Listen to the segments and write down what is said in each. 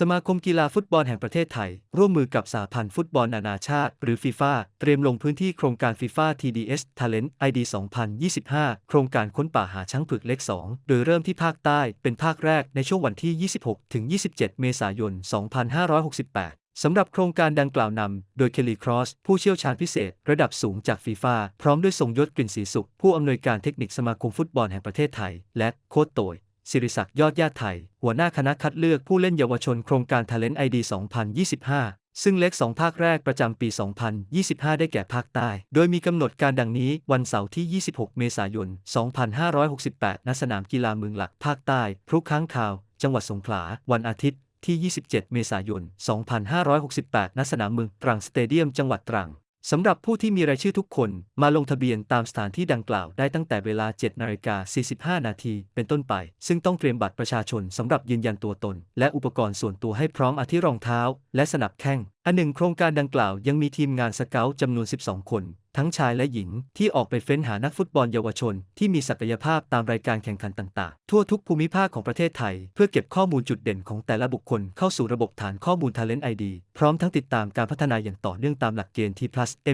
สมาคมกีฬาฟุตบอลแห่งประเทศไทย ร่วมมือกับสหพันธ์ฟุตบอลนานาชาติ หรือฟีฟ่าเตรียมลงพื้นที่โครงการฟีฟ่า TDS Talent ID 2025 โครงการค้นป่าหาช้างผึกเล็ก 2 โดยเริ่มที่ภาคใต้เป็นภาคแรกในช่วงวันที่ 26 ถึง 27 เมษายน 2568สำหรับโครงการดังกล่าวนำ โดยเคลลีครอส ผู้เชี่ยวชาญพิเศษ ระดับสูงจากฟีฟ่าพร้อมด้วยทรงยศกลิ่นศรีสุข ผู้อำนวยการเทคนิคสมาคมฟุตบอลแห่งประเทศไทย และโค้ชโตย ศิริศักดิ์ยอดญาติไทย หัวหน้าคณะคัดเลือกผู้เล่นเยาวชนโครงการ Talent ID 2025 ซึ่งเล็ก 2 ภาคแรกประจำปี 2025 ได้แก่ภาคใต้ โดยมีกำหนดการดังนี้วันเสาร์ที่ 26 เมษายน 2568 ณ สนามกีฬาเมืองหลักภาคใต้ พรุค้างคาว จังหวัดสงขลา วันอาทิตย์ที่ 27 เมษายน 2568 ณ สนามเมืองตรังสเตเดียม จังหวัดตรัง สำหรับผู้ที่มีรายชื่อทุกคนมาลงทะเบียนตามสถานที่ดังกล่าวได้ตั้งแต่เวลา 7 นาฬิกา 45 นาทีเป็นต้นไป ซึ่งต้องเตรียมบัตรประชาชนสำหรับยืนยันตัวตน และอุปกรณ์ส่วนตัวให้พร้อมอาทิรองเท้า และสนับแข้ง อันหนึ่งโครงการดังกล่าวยังมีทีมงานสเกลจำนวน 12 คน ทั้งชายและหญิงที่ออกไปเฟ้นหานักฟุตบอลเยาวชน ที่มีศักยภาพตามรายการแข่งขันต่างๆ ทั่วทุกภูมิภาคของประเทศไทย เพื่อเก็บข้อมูลจุดเด่นของแต่ละบุคคลเข้าสู่ระบบฐานข้อมูล Talent ID พร้อมทั้งติดตามการพัฒนาอย่างต่อเนื่องตามหลักเกณฑ์ T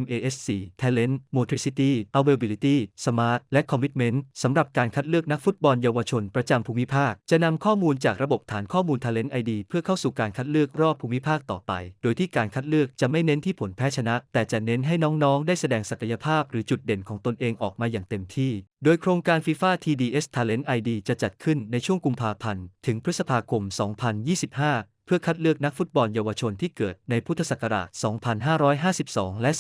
MASC Talent Motricity Availability Smart และ Commitment สำหรับการคัดเลือกนักฟุตบอลเยาวชนประจำภูมิภาค จะนำข้อมูลจากระบบฐานข้อมูล Talent ID เพื่อเข้าสู่การคัดเลือกรอบภูมิภาคต่อไป โดยที่การคัดเลือกจะไม่เน้นที่ผลแพ้ชนะ แต่จะเน้นให้น้องๆ ได้แสดงศักยภาพหรือจุดเด่นของตนเองออกมาอย่างเต็มที่ โดยโครงการ FIFA TDS Talent ID จะจัดขึ้นในช่วงกุมภาพันธ์ ถึงพฤษภาคม 2025 เพื่อคัดเลือกนักฟุตบอลเยาวชนที่เกิดในพุทธศักราช 2552 และ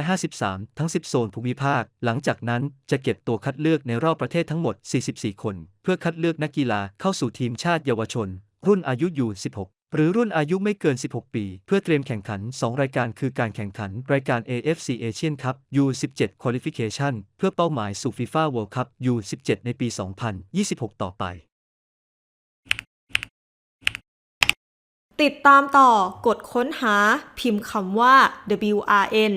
2553 ทั้ง 10 โซนภูมิภาค หลังจากนั้นจะเก็บตัวคัดเลือกในรอบประเทศทั้งหมด 44 คน เพื่อคัดเลือกนักกีฬาเข้าสู่ทีมชาติเยาวชน รุ่นอายุอยู่ 16 หรือรุ่นอายุไม่เกิน 16 ปี เพื่อเตรียมแข่งขัน 2 รายการคือการแข่งขัน รายการ AFC Asian Cup U17 Qualification เพื่อเป้าหมายสู่ FIFA World Cup U17 ในปี 2026 ต่อไป ติดตามต่อกดค้นหาพิมพ์คำว่า WRN